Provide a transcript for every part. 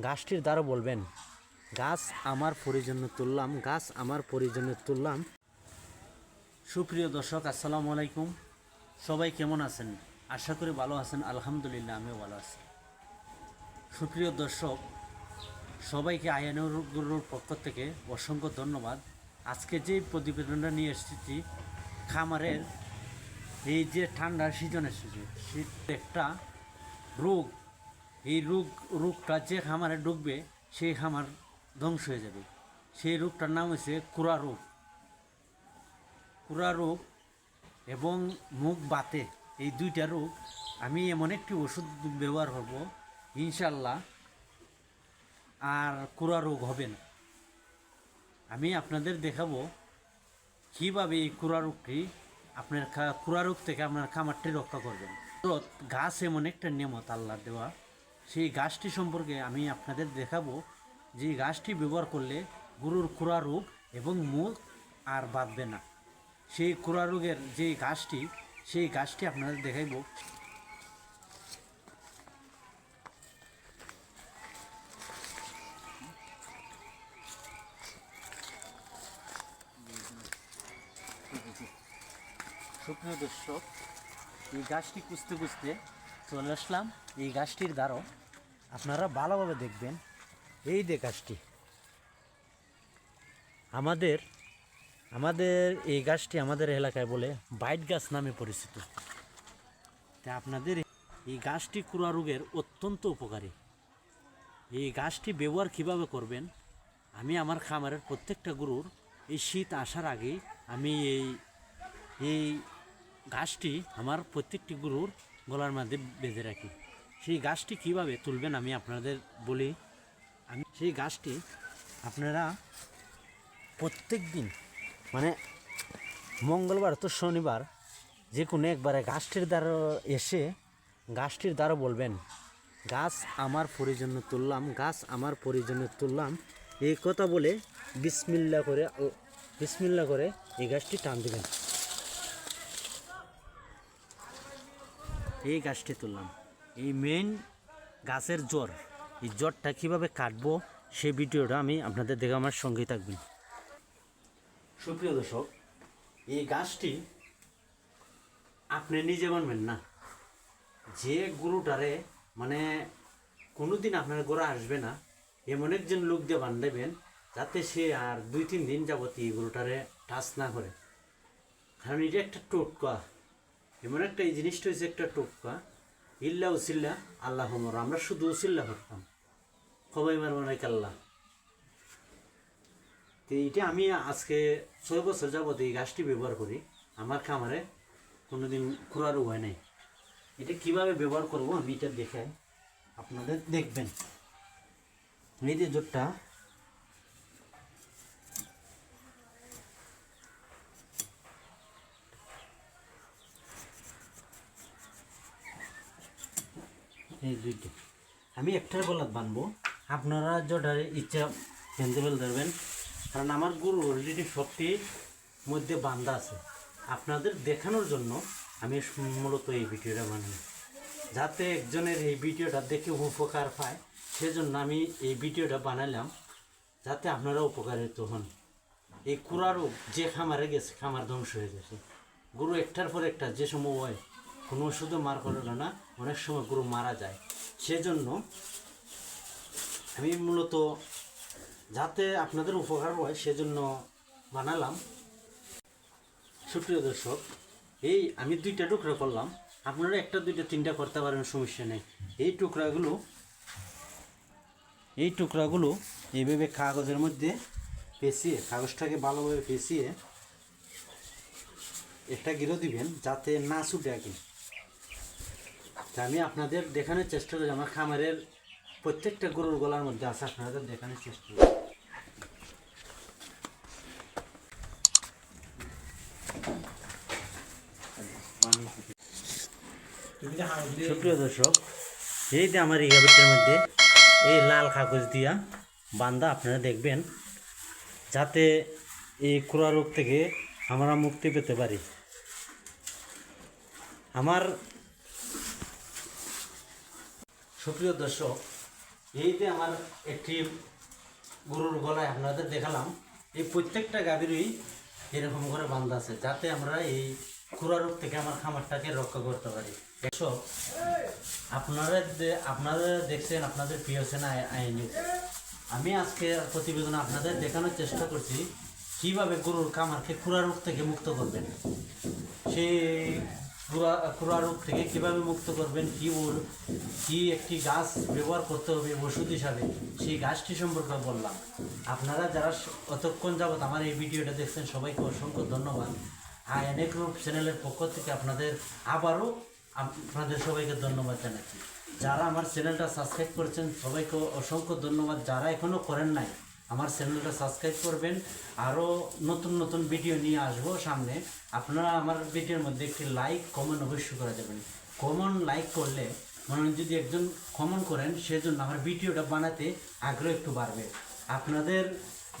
গাছটির দ্বারা বলবেন। গাছ আমার পরিজন্য তুললাম, গাছ আমার পরিজন্য তুললাম। সুপ্রিয় দর্শক, আসসালামু আলাইকুম। সবাই কেমন আছেন? আশা করি ভালো আছেন। আলহামদুলিল্লাহ, আমিও ভালো আছি। সুপ্রিয় দর্শক, সবাইকে আয়ানুর গুরুর পক্ষ থেকে অসংখ্য ধন্যবাদ। আজকে যে প্রতিবেদনটা নিয়ে এসেছি, খামারের এই যে ঠান্ডার সিজন এসেছে শীত একটা রোগ এই রোগ, রোগটা যে খামারে ঢুকবে সেই খামার ধ্বংস হয়ে যাবে। সেই রোগটার নাম হচ্ছে কুড়া রোগ। কুড়া রোগ এবং মুখ বাতে, এই দুইটা রোগ আমি এমন একটি ওষুধ ব্যবহার করব ইনশাল্লাহ আর কুড়া রোগ হবে না। আমি আপনাদের দেখাবো কীভাবে এই কুড়া রোগটি আপনার কুড়া রোগ থেকে আপনার খামারটি রক্ষা করবেন। গাছ এমন একটা নিয়মত আল্লাহ দেওয়া। সেই গাছটি সম্পর্কে আমি আপনাদের দেখাবো যে গাছটি ব্যবহার করলে গরুর কুড়া রোগ এবং মুখ আর বাঁধবে না। সেই কুড়া রোগের যে গাছটি, সেই গাছটি আপনাদের দেখাইব। সুপ্রিয় দর্শক, এই গাছটি খুঁজতে খুঁজতে চলে আসলাম। এই গাছটির দ্বারাও আপনারা ভালোভাবে দেখবেন। এই যে গাছটি। আমাদের আমাদের এই গাছটি আমাদের এলাকায় বলে বাইট গাছ নামে পরিচিত। তা আপনাদের এই গাছটি কুড়া রোগের অত্যন্ত উপকারী। এই গাছটি ব্যবহার কীভাবে করবেন? আমি আমার খামারের প্রত্যেকটা গরুর এই শীত আসার আগে আমি এই এই গাছটি আমার প্রত্যেকটি গরুর গলার মধ্যে বেঁধে রাখি। সেই গাছটি কীভাবে তুলবেন আমি আপনাদের বলি। আমি সেই গাছটি আপনারা প্রত্যেক দিন মানে মঙ্গলবার তো শনিবার যে কোনো একবারে গাছটির দ্বারা এসে গাছটির দ্বারা বলবেন, গাছ আমার পরিজন্য তুললাম, গাছ আমার পরিজন্য তুললাম। এই কথা বলে বিসমিল্লা করে বিসমিল্লা করে এই গাছটি টান দেবেন। এই গাছটি তুললাম। এই মেইন গাছের জ্বর, এই জ্বরটা কীভাবে কাটবো সেই ভিডিওটা আমি আপনাদের দেখে আমার সঙ্গেই থাকবেন। সুপ্রিয় দর্শক, এই গাছটি আপনি নিজে বানবেন না। যে গরুটারে মানে কোনোদিন আপনার গোড়া আসবে না, এমন একজন লোক দিয়ে বান্ধাবেন যাতে সে আর দুই তিন দিন যাবত এই গরুটারে টাচ না করে। কারণ এটা একটা টোটকা। এমন একটা এই জিনিসটা হচ্ছে একটা টোটকা। ইল্লা উসিল্লা, আল্লাহ হমর। আমরা শুধু উসিল্লা করতাম। সবাই মারমানাই কাল্লা তো এইটা আমি আজকে ছয় বছর যাবত এই গাছটি ব্যবহার করি। আমার খামারে কোনোদিন খোঁড়ার উপায় নাই। এটা কীভাবে ব্যবহার করব আমি এটা দেখে আপনাদের দেখবেন। এই যে জোটটা এই দুইটা। আমি একটার গলাত বানবো। আপনারা যেটার ইচ্ছা ভেন্দেবেল ধরবেন। কারণ আমার গরু অলরেডি সবটি মধ্যে বান্ধা আছে। আপনাদের দেখানোর জন্য আমি মূলত এই ভিডিওটা বানাই। যাতে একজনের এই ভিডিওটা দেখে উপকার পায়, সেজন্য আমি এই ভিডিওটা বানালাম যাতে আপনারা উপকারিত হন। এই কুড়া রোগ যে খামারে গেছে, খামার ধ্বংস হয়ে গেছে। গরু একটার পর একটা যে সময় হয় কোনো ওষুধও মার করে না, অনেক সময় গরু মারা যায়। সেজন্য আমি মূলত যাতে আপনাদের উপকার হয়, সেজন্য বানালাম। সুপ্রিয় দর্শক, এই আমি দুইটা টুকরা করলাম। আপনারা একটা, দুইটা, তিনটা করতে পারেন, সমস্যা নেই। এই টুকরাগুলো এই টুকরাগুলো এইভাবে কাগজের মধ্যে পেঁচিয়ে, কাগজটাকে ভালোভাবে পেঁচিয়ে একটা গিরো দিবেন, যাতে না ছুটে আগে। আমি আপনাদের দেখানোর চেষ্টা করি, আমার খামারের প্রত্যেকটা গরুর গলার মধ্যে আছে আপনাদের দেখানোর চেষ্টা করি। সুপ্রিয় দর্শক, এই যে আমার ইগাবিটের মধ্যে, এই লাল কাগজ দিয়া বান্দা আপনারা দেখবেন, যাতে এই খুরা রোগ থেকে আমরা মুক্তি পেতে পারি। আমার সুপ্রিয় দর্শক এই যে আমার একটি গরুর গলায় আপনাদের দেখালাম, এই প্রত্যেকটা গাভীরই এরকম করে বান্ধা আছে, যাতে আমরা এই রোগ থেকে আমার খামারটাকে রক্ষা করতে পারি। এসব আপনারা আপনারা দেখছেন আপনাদের প্রিয় সেনা আইনি আমি আজকে প্রতিবেদন আপনাদের দেখানোর চেষ্টা করছি, কীভাবে গরুর খামারকে রোগ থেকে মুক্ত করবেন। সেই খুরা রোগ থেকে কীভাবে মুক্ত করবেন, কি কি একটি গাছ ব্যবহার করতে হবে ওষুধ হিসাবে, সেই গাছটি সম্পর্কে বললাম। আপনারা যারা অতক্ষণ যাবত আমার এই ভিডিওটা দেখছেন, সবাইকে অসংখ্য ধন্যবাদ। আর অনেক রূপ চ্যানেলের পক্ষ থেকে আপনাদের আবারও আপনাদের সবাইকে ধন্যবাদ জানাচ্ছি। যারা আমার চ্যানেলটা সাবস্ক্রাইব করেছেন, সবাইকে অসংখ্য ধন্যবাদ। যারা এখনও করেন নাই আমার চ্যানেলটা সাবস্ক্রাইব করবেন। আরও নতুন নতুন ভিডিও নিয়ে আসব সামনে। আপনারা আমার ভিডিওর মধ্যে একটি লাইক কমেন্ট অবশ্যই করে দেবেন। কমন লাইক করলে মনে যদি একজন কমন করেন, সেজন্য আমার ভিডিওটা বানাতে আগ্রহ একটু বাড়বে। আপনাদের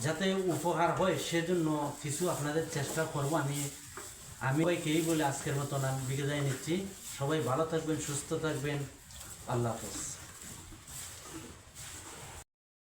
যাতে উপকার হয়, সেজন্য কিছু আপনাদের চেষ্টা করব। আমি আমি সবাইকেই বলে আজকের মতন আমি বিদায় নিচ্ছি। সবাই ভালো থাকবেন, সুস্থ থাকবেন। আল্লাহ হাফেজ।